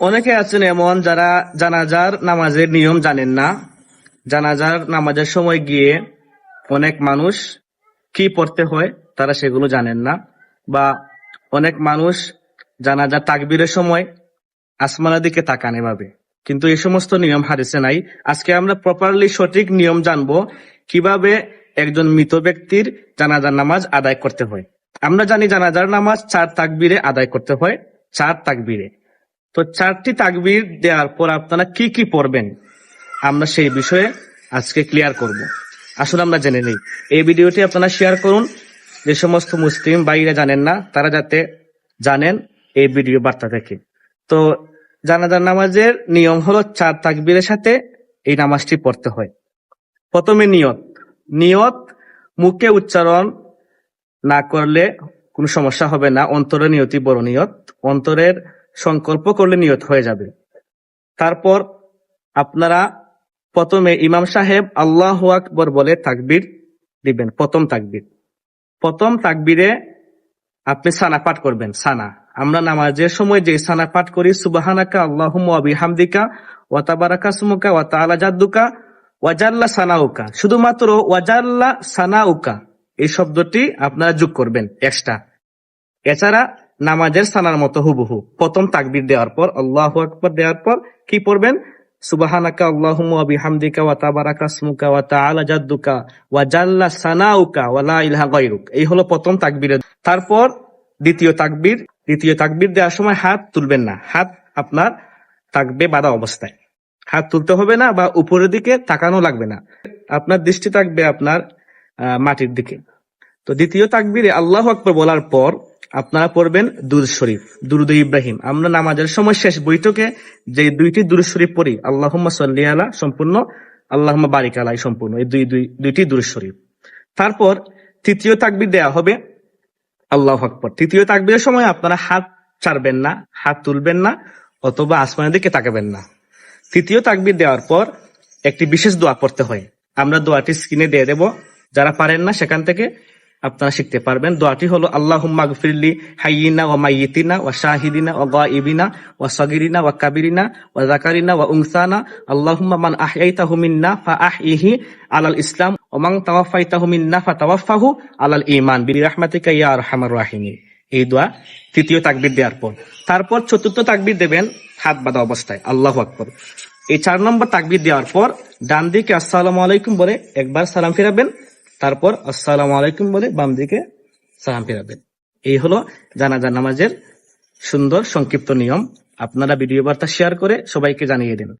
অনেকে আছেন এমন যারা জানাজার নামাজের নিয়ম জানেন না। জানাজার নামাজের সময় গিয়ে অনেক মানুষ কি পড়তে হয় তারা সেগুলো জানেন না বা অনেক মানুষ জানাজার তাকবীরের সময় আসমানের দিকে তাকান এভাবে। কিন্তু এই সমস্ত নিয়ম হারিসে নাই। আজকে আমরা প্রপারলি সঠিক নিয়ম জানব কীভাবে একজন মৃত ব্যক্তির জানাজার নামাজ আদায় করতে হয়। আমরা জানি জানাজার নামাজ চার তাকবীরে আদায় করতে হয়, চার তাকবীরে। তো চারটি তাকবির দেওয়ার পর আপনারা কি কি পড়বেন, আমরা সেই বিষয়ে আজকে ক্লিয়ার করব। আসলে আমরা জেনে নেই। এই ভিডিওটি আপনারা শেয়ার করুন। যে সমস্ত মুসলিম ভাইরা জানেন না, তারা যাতে জানেন এই ভিডিও বার্তা থেকে। তো জানাজার নামাজের নিয়ম হলো চার তাকবীরের সাথে এই নামাজটি পড়তে হয়। প্রথমে নিয়ত। নিয়ত মুখে উচ্চারণ না করলে কোনো সমস্যা হবে না। অন্তরে নিয়তি বড় নিয়ত। অন্তরের সংকল্প করলে নিয়ত হয়ে যাবে। তারপর আপনারা প্রথমে ইমাম সাহেব আল্লাহ আকবর বলে তাকবির দিবেন, প্রথম তাকবির। প্রথম তাকবিরে আপনি সানা পাঠ করবেন, সানা। আমরা নামাজের সময় যে সানা পাঠ করি, সুবাহানাকা আল্লাহুম বিহামদিকা, ওয়া তাবারাকা সুমুকা, ওয়া তাআলা জাদ্দুকা ওয়াজাল্লা সানাউকা। শুধুমাত্র ওয়াজাল্লা সানাউকা, এই শব্দটি আপনারা যোগ করবেন, এক্সট্রা। এছাড়া নামাজের সানার মতো হুবহু। প্রথম তাকবির দেওয়ার পর, আল্লাহ আকবার দেওয়ার পর কি পড়বেন? সুবাহানাকা আল্লাহুম্মা ওয়া বিহামদিকা ওয়া তাবারাকা ইসমুকা ওয়া তাআলা জাদ্দুকা ওয়া জাল্লা সানাউকা ওয়া লা ইলাহা গায়রুক। এই হলো প্রথম তাকবীর তারপর দ্বিতীয় তাকবীর। দ্বিতীয় তাকবীর দেওয়ার সময় হাত তুলবেন না। হাত আপনার থাকবে বাঁধা অবস্থায়। হাত তুলতে হবে না বা উপরের দিকে তাকানো লাগবে না। আপনার দৃষ্টি থাকবে আপনার মাটির দিকে। তো দ্বিতীয় তাকবীরে আল্লাহ আকবর বলার পর আপনারা পড়বেন দুরুদ শরীফ, দুরুদ ইব্রাহিম। আমরা নামাজের সময় শেষ বৈঠকে যে দুইটি দুরুদ শরীফ পড়ি, আল্লাহুম্মা সাল্লি আলা সম্পূর্ণ, আল্লাহুম্মা বারিক আলাই সম্পূর্ণ, এই দুই দুই, দুইটি দুরুদ শরীফ। তারপর তৃতীয় তাকবীর দেয়া হবে আল্লাহ আকবর। তৃতীয় তাকবীরের সময় আপনারা হাত ছাড়বেন না, হাত তুলবেন না, অথবা আসমানের দিকে তাকাবেন না। তৃতীয় তাকবীর দেওয়ার পর একটি বিশেষ দোয়া পড়তে হয়। আমরা দোয়াটি স্ক্রিনে দিয়ে দেব। যারা পারেন না সেখান থেকে আপনারা শিখতে পারবেন। দোয়াটি হলো আল্লাহ মাগফিরলি হাইয়িনা ওয়া মাইয়িতিনা ওয়া শাহিদিনা ওয়া গাইবিনা ওয়া সাগিরিনা ওয়া কাবিরিনা ওয়া যাকারিনা ওয়া উনসানা। আল্লাহুম্মা মান আহয়াইতাহু মিন্না ফা আহিহি আলাল ইসলাম ওয়া মান তাওয়াফাইতাহু মিন্না ফা তাওয়াফাহু আলাল ঈমান। বিরহমাতিকা ইয়া আরহামার রাহিমিন। এই দোয়া তৃতীয় তাকবীর দেওয়ার পর। তারপর চতুর্থ তাকবীর দেবেন হাত বাঁধা অবস্থায়। আল্লাহু আকবর। এই চার নম্বর তাকবীর দেওয়ার পর ডান দিকে আসসালামু আলাইকুম বলে একবার সালাম ফিরাবেন। তারপর আসসালাম আলাইকুম বলে বাম দিকে সালাম ফেরাবেন। এই হলো জানাজা নামাজের সুন্দর সংক্ষিপ্ত নিয়ম। আপনারা ভিডিও বার্তা শেয়ার করে সবাইকে জানিয়ে দিন।